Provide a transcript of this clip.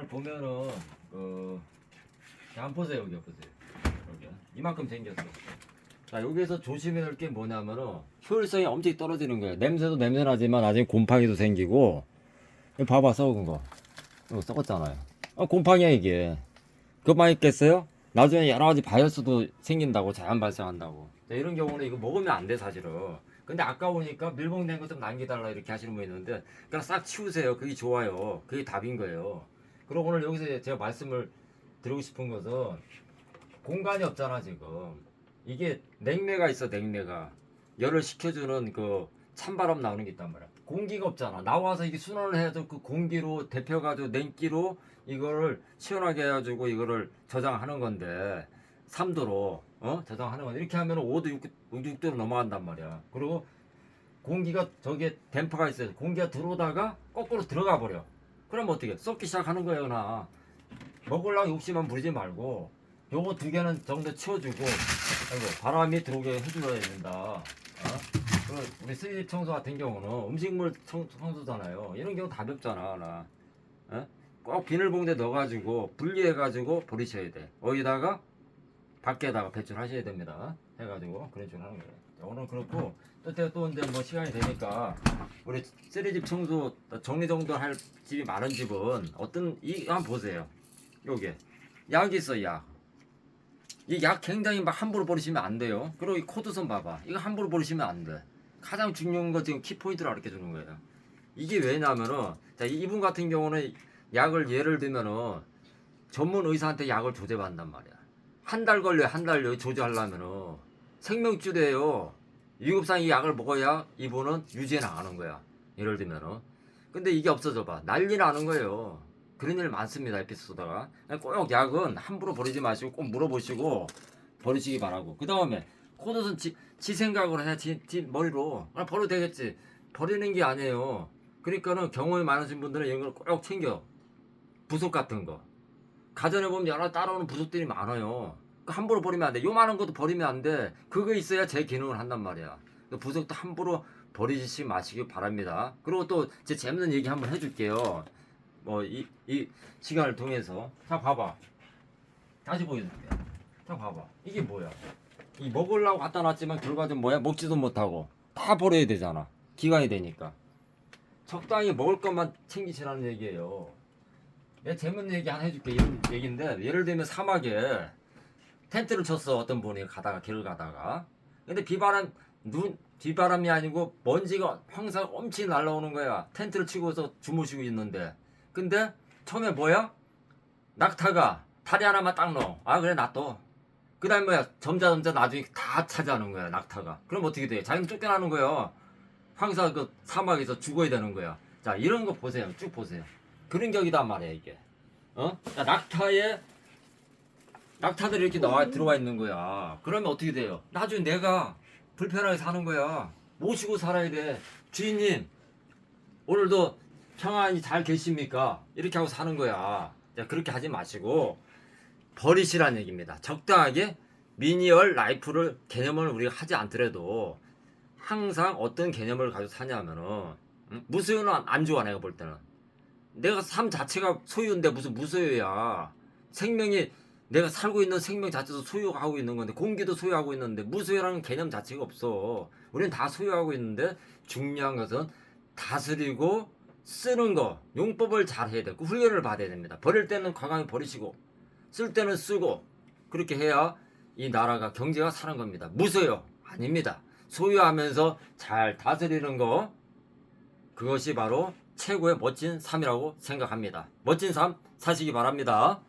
오늘 보면은 그안 보세요 여기 보세요. 여기 이만큼 생겼어. 자 여기서 조심해야 할 게 뭐냐면은 효율성이 엄청 떨어지는 거예요. 냄새도 냄새나지만 나중에 곰팡이도 생기고. 이거 봐봐 썩은 거. 이거 썩었잖아요. 아, 곰팡이야 이게. 그것만 있겠어요? 나중에 여러 가지 바이러스도 생긴다고 자연 발생한다고. 자, 이런 경우는 이거 먹으면 안 돼 사실은. 근데 아까우니까 밀봉된 거좀 남겨달라 이렇게 하시는 분 있는데 그냥 싹 치우세요. 그게 좋아요. 그게 답인 거예요 그리고 오늘 여기서 제가 말씀을 드리고 싶은 것은 공간이 없잖아 지금. 이게 냉매가 있어 냉매가. 열을 식혀주는 그 찬바람 나오는 게 있단 말이야. 공기가 없잖아. 나와서 이게 순환을 해야죠. 그 공기로 데펴가지고 냉기로 이거를 시원하게 해가지고 이거를 저장하는 건데 3도로 어? 저장하는 건데 이렇게 하면 5도 6, 6도로 넘어간단 말이야. 그리고 공기가 저기에 댐퍼가 있어요. 공기가 들어오다가 거꾸로 들어가 버려 그럼 어떻게 썩기 시작하는 거예요 나. 먹으려고 욕심만 부리지 말고 요거 두 개는 정도 치워주고 아이고 바람이 들어오게 해줘야 된다. 어? 그리고 우리 쓰레기 청소 같은 경우는 음식물 청, 청소잖아요. 이런 경우 다 볍잖아 나. 어? 꼭 비닐봉지에 넣어가지고 분리해가지고 버리셔야 돼. 어디다가 밖에다가 배출하셔야 됩니다 해가지고 그런 식으로 하는 거예요 자, 오늘 그렇고 또 제가 또 이제 뭐 시간이 되니까 우리 쓰레집 청소 정리정돈 할 집이 많은 집은 어떤 이 한번 보세요 요게 약이 있어 약. 이 약 굉장히 막 함부로 버리시면 안 돼요. 그리고 이 코드선 봐봐. 이거 함부로 버리시면 안 돼. 가장 중요한 거 지금 키포인트를 알려 주는 거예요. 이게 왜냐면은 자 이분 같은 경우는 약을 예를 들면은 전문 의사한테 약을 조제받는단 말이야. 한 달 걸려 한 달요 조제하려면은 생명줄이에요. 위급상 이 약을 먹어야 이분은 유지해 나가는 거야. 예를 들면은. 근데 이게 없어져 봐. 난리 나는 거예요. 그런 일 많습니다 에피소드가 꼭 약은 함부로 버리지 마시고 꼭 물어보시고 버리시기 바라고 그 다음에 코드선 지, 지 생각으로 해 지, 지 머리로 아, 버려도 되겠지 버리는 게 아니에요 그러니까는 경험이 많으신 분들은 이런 걸 꼭 챙겨 부속 같은 거 가전에 보면 여러 따라오는 부속들이 많아요. 그 함부로 버리면 안 돼. 요만한 것도 버리면 안 돼. 그거 있어야 제 기능을 한단 말이야. 그 부속도 함부로 버리지 마시기 바랍니다. 그리고 또 제 재밌는 얘기 한번 해줄게요. 뭐 이 이 시간을 통해서. 자 봐봐. 다시 보여줄게. 자 봐봐. 이게 뭐야? 이 먹으려고 갖다 놨지만 결과적으로 뭐야? 먹지도 못하고 다 버려야 되잖아. 기간이 되니까. 적당히 먹을 것만 챙기시라는 얘기예요 내가 재밌는 얘기 하나 해줄게 이런 얘기인데 예를 들면 사막에 텐트를 쳤어 어떤 분이 가다가 길을 가다가 근데 비바람 눈 비바람이 아니고 먼지가 황사가 엄청 날라오는 거야 텐트를 치고서 주무시고 있는데 근데 처음에 뭐야? 낙타가 다리 하나만 딱 넣어. 아 그래 놔둬. 그 다음에 뭐야? 점자 점자 나중에 다 차지하는 거야 낙타가. 그럼 어떻게 돼? 자기는 쫓겨나는 거야. 황사 그 사막에서 죽어야 되는 거야. 자 이런 거 보세요. 쭉 보세요. 그런 격이단 말이야 이게. 어? 자, 낙타에 낙타들이 이렇게 나와 들어와 있는 거야. 그러면 어떻게 돼요? 나중에 내가 불편하게 사는 거야. 모시고 살아야 돼. 주인님 오늘도 평안히 잘 계십니까? 이렇게 하고 사는 거야. 자, 그렇게 하지 마시고 버리시란 얘기입니다. 적당하게 미니얼 라이프를 개념을 우리가 하지 않더라도 항상 어떤 개념을 가지고 사냐면은 응? 무소유는 안- 안 좋아 내가 볼 때는 내가 삶 자체가 소유인데 무슨 무소유야 생명이 내가 살고 있는 생명 자체도 소유하고 있는 건데 공기도 소유하고 있는데 무소유라는 개념 자체가 없어 우리는 다 소유하고 있는데 중요한 것은 다스리고 쓰는 거 용법을 잘 해야 되고 훈련을 받아야 됩니다. 버릴 때는 과감히 버리시고 쓸 때는 쓰고 그렇게 해야 이 나라가 경제가 사는 겁니다. 무소유 아닙니다. 소유하면서 잘 다스리는 거 그것이 바로 최고의 멋진 삶이라고 생각합니다. 멋진 삶 사시기 바랍니다.